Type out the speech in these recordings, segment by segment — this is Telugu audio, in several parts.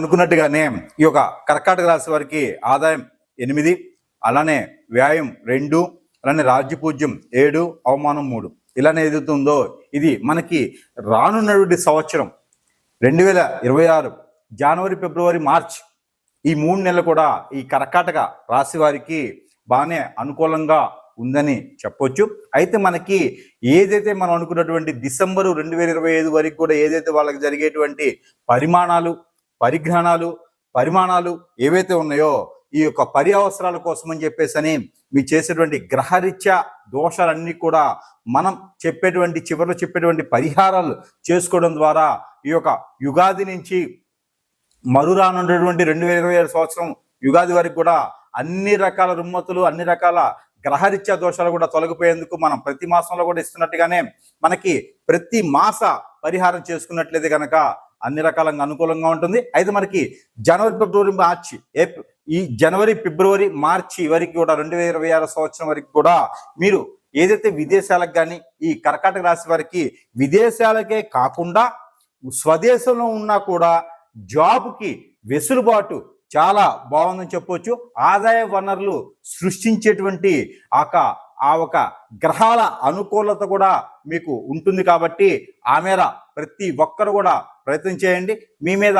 అనుకున్నట్టుగానే ఈ యొక్క కర్కాటక రాశి వారికి ఆదాయం ఎనిమిది అలానే వ్యాయం రెండు అలానే రాజ్యపూజ్యం ఏడు అవమానం మూడు. ఇలానే ఎదుగుతుందో ఇది మనకి రానున్నటువంటి సంవత్సరం రెండు వేల ఇరవై ఆరు జనవరి ఫిబ్రవరి మార్చ్ ఈ మూడు నెలలు కూడా ఈ కర్కాటక రాశి వారికి బాగానే అనుకూలంగా ఉందని చెప్పొచ్చు. అయితే మనకి ఏదైతే మనం అనుకున్నటువంటి డిసెంబరు రెండు వేల ఇరవై ఐదు వరకు కూడా ఏదైతే వాళ్ళకి జరిగేటువంటి పరిమాణాలు పరిజ్ఞానాలు పరిమాణాలు ఏవైతే ఉన్నాయో ఈ యొక్క పరి అవసరాల కోసం అని చెప్పేసి అని మీ చేసేటువంటి గ్రహరీత్యా దోషాలన్నీ కూడా మనం చెప్పేటువంటి చివరిలో చెప్పేటువంటి పరిహారాలు చేసుకోవడం ద్వారా ఈ యొక్క యుగాది నుంచి మరురానున్నటువంటి రెండు వేల ఇరవై ఏడు సంవత్సరం యుగాది వరకు కూడా అన్ని రకాల రుమ్మతులు అన్ని రకాల గ్రహరీత్యా దోషాలు కూడా తొలగిపోయేందుకు మనం ప్రతి మాసంలో కూడా ఇస్తున్నట్టుగానే మనకి ప్రతి మాస పరిహారం చేసుకున్నట్లయితే కనుక అన్ని రకాలంగా అనుకూలంగా ఉంటుంది. అయితే మనకి జనవరి ఫిబ్రవరి మార్చి ఏప్రిల్ ఈ జనవరి ఫిబ్రవరి మార్చి వరకు కూడా రెండు వేల ఇరవై ఆరు సంవత్సరం వరకు కూడా మీరు ఏదైతే విదేశాలకు కానీ ఈ కర్కాటక రాశి వారికి విదేశాలకే కాకుండా స్వదేశంలో ఉన్నా కూడా జాబ్కి వెసులుబాటు చాలా బాగుందని చెప్పవచ్చు ఆదాయ వనరులు సృష్టించేటువంటి ఆక ఆ ఒక గ్రహాల అనుకూలత కూడా మీకు ఉంటుంది కాబట్టి ఆ మేర ప్రతి ఒక్కరు కూడా ప్రయత్నం చేయండి. మీ మీద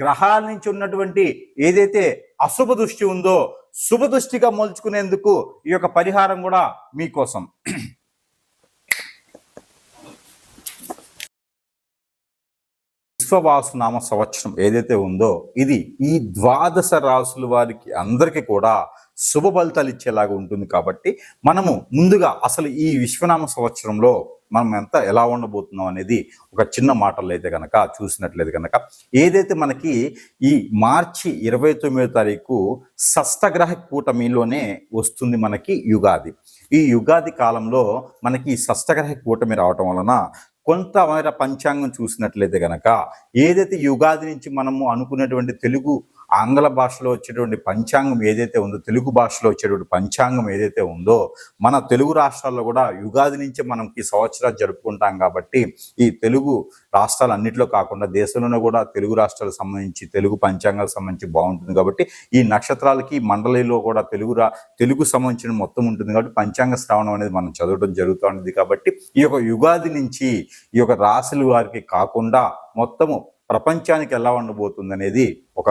గ్రహాల నుంచి ఉన్నటువంటి ఏదైతే అశుభ దృష్టి ఉందో శుభ దృష్టిగా మలుచుకునేందుకు ఈ యొక్క పరిహారం కూడా మీకోసం విశ్వవాసునామ సంవత్సరం ఏదైతే ఉందో ఇది ఈ ద్వాదశ రాసుల వారికి అందరికీ కూడా శుభ ఫలితాలు ఇచ్చేలాగా ఉంటుంది కాబట్టి మనము ముందుగా అసలు ఈ విశ్వనామ సంవత్సరంలో మనం ఎంత ఎలా ఉండబోతున్నాం అనేది ఒక చిన్న మాటల్లో అయితే కనుక చూసినట్లయితే కనుక ఏదైతే మనకి ఈ మార్చి ఇరవై తొమ్మిదో తారీఖు షష్టగ్రహ కూటమిలోనే వస్తుంది మనకి యుగాది. ఈ యుగాది కాలంలో మనకి ఈ షష్టగ్రహ కూటమి రావటం వలన కొంత పంచాంగం చూసినట్లయితే కనుక ఏదైతే యుగాది నుంచి మనము అనుకున్నటువంటి తెలుగు ఆంగ్ల భాషలో వచ్చేటువంటి పంచాంగం ఏదైతే ఉందో తెలుగు భాషలో వచ్చేటువంటి పంచాంగం ఏదైతే ఉందో మన తెలుగు రాష్ట్రాల్లో కూడా యుగాది నుంచి మనం ఈ సంవత్సరాలు జరుపుకుంటాం కాబట్టి ఈ తెలుగు రాష్ట్రాలు అన్నింటిలో కాకుండా దేశంలోనే కూడా తెలుగు రాష్ట్రాలకు సంబంధించి తెలుగు పంచాంగాలకు సంబంధించి బాగుంటుంది కాబట్టి ఈ నక్షత్రాలకి మండలిలో కూడా తెలుగు రా తెలుగు సంబంధించిన మొత్తం ఉంటుంది కాబట్టి పంచాంగ శ్రావణం అనేది మనం చదవడం జరుగుతుంది కాబట్టి ఈ యొక్క యుగాది నుంచి ఈ యొక్క రాశుల వారికి కాకుండా మొత్తము ప్రపంచానికి ఎలా ఉండబోతుంది అనేది ఒక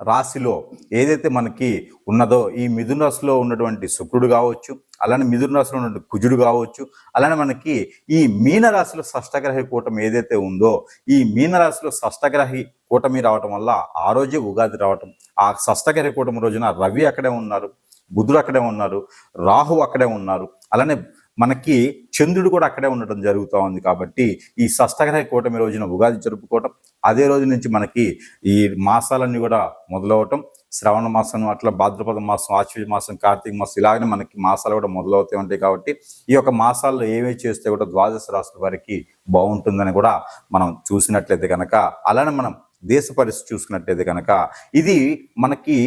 రాశిలో ఏదైతే మనకి ఉన్నదో ఈ మిథున రాశిలో ఉన్నటువంటి శుక్రుడు కావచ్చు అలానే మిథున రాశిలో ఉన్నటువంటి కుజుడు కావచ్చు అలానే మనకి ఈ మీనరాశిలో షష్టగ్రహి కూటమి ఏదైతే ఉందో ఈ మీనరాశిలో షష్టగ్రహి కూటమి రావటం వల్ల ఆ రోజే ఉగాది రావటం ఆ షష్టగ్రహి కూటమి రోజున రవి అక్కడే ఉన్నారు బుధుడు అక్కడే ఉన్నారు రాహు అక్కడే ఉన్నారు అలానే మనకి చంద్రుడు కూడా అక్కడే ఉండటం జరుగుతూ ఉంది కాబట్టి ఈ షష్టగ్రహ కూటమి రోజున ఉగాది జరుపుకోవటం అదే రోజు నుంచి మనకి ఈ మాసాలన్నీ కూడా మొదలవటం. శ్రావణ మాసం అట్లా భాద్రపద మాసం ఆశ్వజ మాసం కార్తీక మాసం ఇలాగనే మనకి మాసాలు కూడా మొదలవుతూ ఉంటాయి కాబట్టి ఈ యొక్క మాసాల్లో ఏమేమి చేస్తే కూడా ద్వాదశ రాష్ట్ర వారికి బాగుంటుందని కూడా మనం చూసినట్లయితే కనుక అలానే మనం దేశ పరిస్థితి చూసుకున్నట్లయితే కనుక ఇది మనకి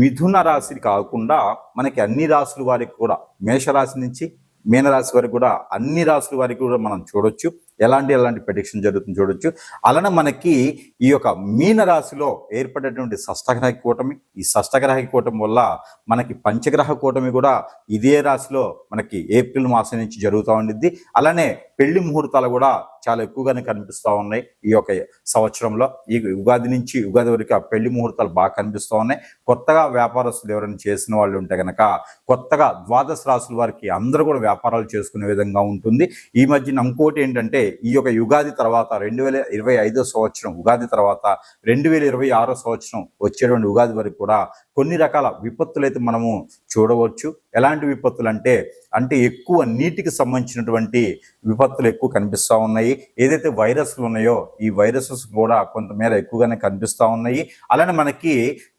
మిథున రాశి కాకుండా మనకి అన్ని రాశుల వారికి కూడా మేషరాశి నుంచి మీనరాశి వారికి కూడా అన్ని రాశుల వారికి కూడా మనం చూడొచ్చు. ఎలాంటి ఎలాంటి ప్రెడిక్షన్ జరుగుతుంది చూడొచ్చు. అలానే మనకి ఈ యొక్క మీన రాశిలో ఏర్పడేటువంటి షష్టగ్రహ కూటమి ఈ షష్టగ్రహ కూటమి వల్ల మనకి పంచగ్రహ కూటమి కూడా ఇదే రాశిలో మనకి ఏప్రిల్ మాసం నుంచి జరుగుతూ ఉండిద్ది. అలానే పెళ్ళి ముహూర్తాలు కూడా చాలా ఎక్కువగానే కనిపిస్తూ ఉన్నాయి ఈ యొక్క సంవత్సరంలో. ఈ ఉగాది నుంచి ఉగాది వరకు ఆ పెళ్ళి ముహూర్తాలు బాగా కనిపిస్తూ ఉన్నాయి. కొత్తగా వ్యాపారస్తులు ఎవరైనా చేసిన వాళ్ళు ఉంటే కనుక కొత్తగా ద్వాదశ రాసుల వారికి అందరూ కూడా వ్యాపారాలు చేసుకునే విధంగా ఉంటుంది. ఈ మధ్యన ఇంకోటి ఏంటంటే ఈ యొక్క యుగాది తర్వాత రెండు వేల ఇరవై ఐదో సంవత్సరం ఉగాది తర్వాత రెండు వేల ఇరవై ఆరో సంవత్సరం వచ్చేటువంటి ఉగాది వరకు కూడా కొన్ని రకాల విపత్తులు అయితే మనము చూడవచ్చు. ఎలాంటి విపత్తులు అంటే అంటే ఎక్కువ నీటికి సంబంధించినటువంటి విపత్తులు ఎక్కువ కనిపిస్తూ ఉన్నాయి. ఏదైతే వైరస్లు ఉన్నాయో ఈ వైరసెస్ కూడా కొంతమేర ఎక్కువగానే కనిపిస్తూ ఉన్నాయి. అలానే మనకి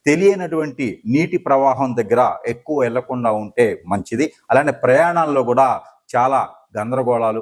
తెలియనటువంటి నీటి ప్రవాహం దగ్గర ఎక్కువ వెళ్ళకుండా ఉంటే మంచిది. అలానే ప్రయాణాల్లో కూడా చాలా గందరగోళాలు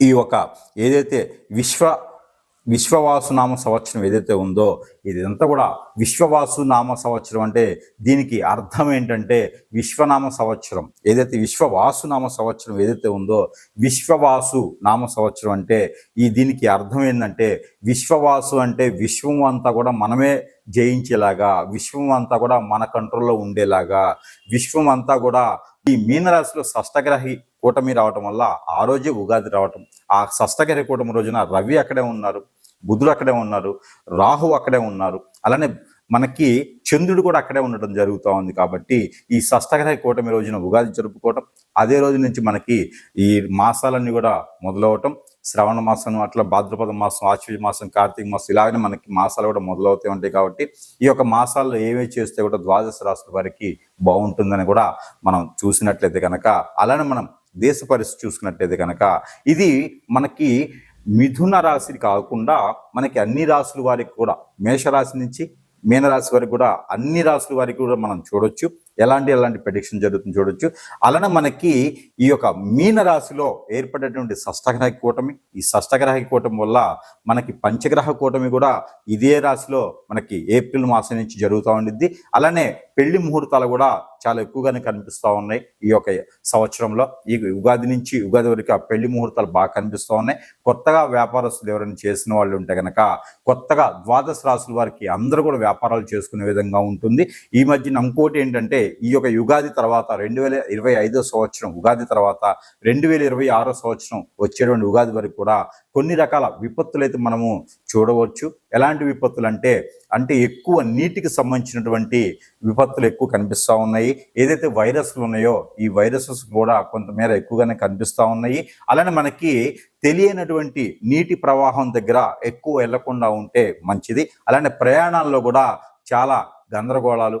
ఈ ఒక ఏదైతే విశ్వ విశ్వవాసు నామ సంవత్సరం ఏదైతే ఉందో ఇదంతా కూడా విశ్వవాసు నామ సంవత్సరం అంటే దీనికి అర్థం ఏంటంటే విశ్వనామ సంవత్సరం. ఏదైతే విశ్వవాసు నామ సంవత్సరం ఏదైతే ఉందో విశ్వవాసు నామ సంవత్సరం అంటే ఈ దీనికి అర్థం ఏంటంటే విశ్వవాసు అంటే విశ్వం అంతా కూడా మనమే జయించేలాగా విశ్వం అంతా కూడా మన కంట్రోల్లో ఉండేలాగా విశ్వం అంతా కూడా ఈ మీనరాశిలో షష్టగ్రహి కూటమి రావటం వల్ల ఆ రోజే ఉగాది రావటం. ఆ షష్టగ్రహి కూటమి రోజున రవి అక్కడే ఉన్నారు బుధుడు అక్కడే ఉన్నారు రాహు అక్కడే ఉన్నారు. అలానే మనకి చంద్రుడు కూడా అక్కడే ఉండటం జరుగుతూ ఉంది కాబట్టి ఈ సష్టగ్రహ కూటమి రోజున ఉగాది జరుపుకోవటం అదే రోజు నుంచి మనకి ఈ మాసాలన్నీ కూడా మొదలవటం శ్రవణ మాసం అట్లా భాద్రపద మాసం ఆశ్వజ మాసం కార్తీక మాసం ఇలాగనే మనకి మాసాలు కూడా మొదలవుతూ ఉంటాయి కాబట్టి ఈ యొక్క మాసాల్లో ఏమేమి చేస్తే కూడా ద్వాదశ రాష్ట్ర వారికి బాగుంటుందని కూడా మనం చూసినట్లయితే కనుక అలానే మనం దేశ పరిస్థితి చూసుకున్నట్లయితే కనుక ఇది మనకి మిథున రాశి కాకుండా మనకి అన్ని రాశుల వారికి కూడా మేషరాశి నుంచి మీనరాశి వారికి కూడా అన్ని రాశుల వారికి కూడా మనం చూడొచ్చు. ఎలాంటి ఎలాంటి ప్రెడిక్షన్ జరుగుతుంది చూడొచ్చు. అలానే మనకి ఈ యొక్క మీన రాశిలో ఏర్పడేటువంటి షష్టగ్రహ కూటమి ఈ షష్టగ్రహ కూటమి వల్ల మనకి పంచగ్రహ కూటమి కూడా ఇదే రాశిలో మనకి ఏప్రిల్ మాసం నుంచి జరుగుతూ ఉండిద్ది. అలానే పెళ్ళి ముహూర్తాలు కూడా చాలా ఎక్కువగానే కనిపిస్తూ ఉన్నాయి. ఈ యొక్క సంవత్సరంలో ఈ ఉగాది నుంచి ఉగాది వరకు ఆ పెళ్ళి ముహూర్తాలు బాగా కనిపిస్తూ ఉన్నాయి. కొత్తగా వ్యాపారస్తులు ఎవరైనా చేసిన వాళ్ళు ఉంటే కనుక కొత్తగా ద్వాదశ రాసుల వారికి అందరూ కూడా వ్యాపారాలు చేసుకునే విధంగా ఉంటుంది. ఈ మధ్యన ఇంకోటి ఏంటంటే ఈ యొక్క యుగాది తర్వాత రెండు వేల ఇరవై ఐదో సంవత్సరం ఉగాది తర్వాత రెండు వేల ఇరవై ఆరో సంవత్సరం వచ్చేటువంటి ఉగాది వరకు కూడా కొన్ని రకాల విపత్తులు అయితే మనము చూడవచ్చు. ఎలాంటి విపత్తులు అంటే అంటే ఎక్కువ నీటికి సంబంధించినటువంటి విపత్తులు ఎక్కువ కనిపిస్తూ ఉన్నాయి. ఏదైతే వైరస్లు ఉన్నాయో ఈ వైరసెస్ కూడా కొంతమేర ఎక్కువగానే కనిపిస్తూ ఉన్నాయి. అలానే మనకి తెలియనటువంటి నీటి ప్రవాహం దగ్గర ఎక్కువ వెళ్ళకుండా ఉంటే మంచిది. అలానే ప్రయాణాల్లో కూడా చాలా గందరగోళాలు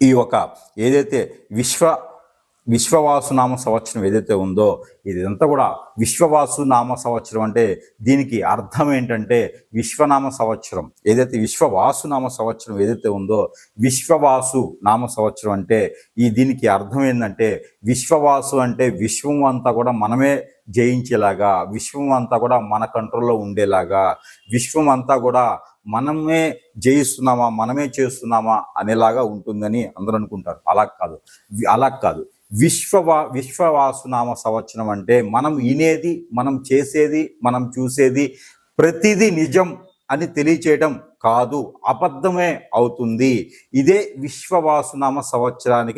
ఈ ఒక ఏదైతే విశ్వ విశ్వవాసు నామ సంవత్సరం ఏదైతే ఉందో ఇదంతా కూడా విశ్వవాసు నామ సంవత్సరం అంటే దీనికి అర్థం ఏంటంటే విశ్వనామ సంవత్సరం. ఏదైతే విశ్వవాసు నామ సంవత్సరం ఏదైతే ఉందో విశ్వవాసు నామ సంవత్సరం అంటే ఈ దీనికి అర్థం ఏంటంటే విశ్వవాసు అంటే విశ్వం అంతా కూడా మనమే జయించేలాగా విశ్వం అంతా కూడా మన కంట్రోల్లో ఉండేలాగా విశ్వం అంతా కూడా మనమే జయిస్తున్నామా మనమే చేస్తున్నామా అనేలాగా ఉంటుందని అందరూ అనుకుంటారు. అలా కాదు. అలా కాదు. విశ్వవా విశ్వవాసునామ సంవత్సరం అంటే మనం వినేది మనం చేసేది మనం చూసేది ప్రతిదీ నిజం అని తెలియచేయడం కాదు అబద్ధమే అవుతుంది. ఇదే విశ్వవాసునామ సంవత్సరానికి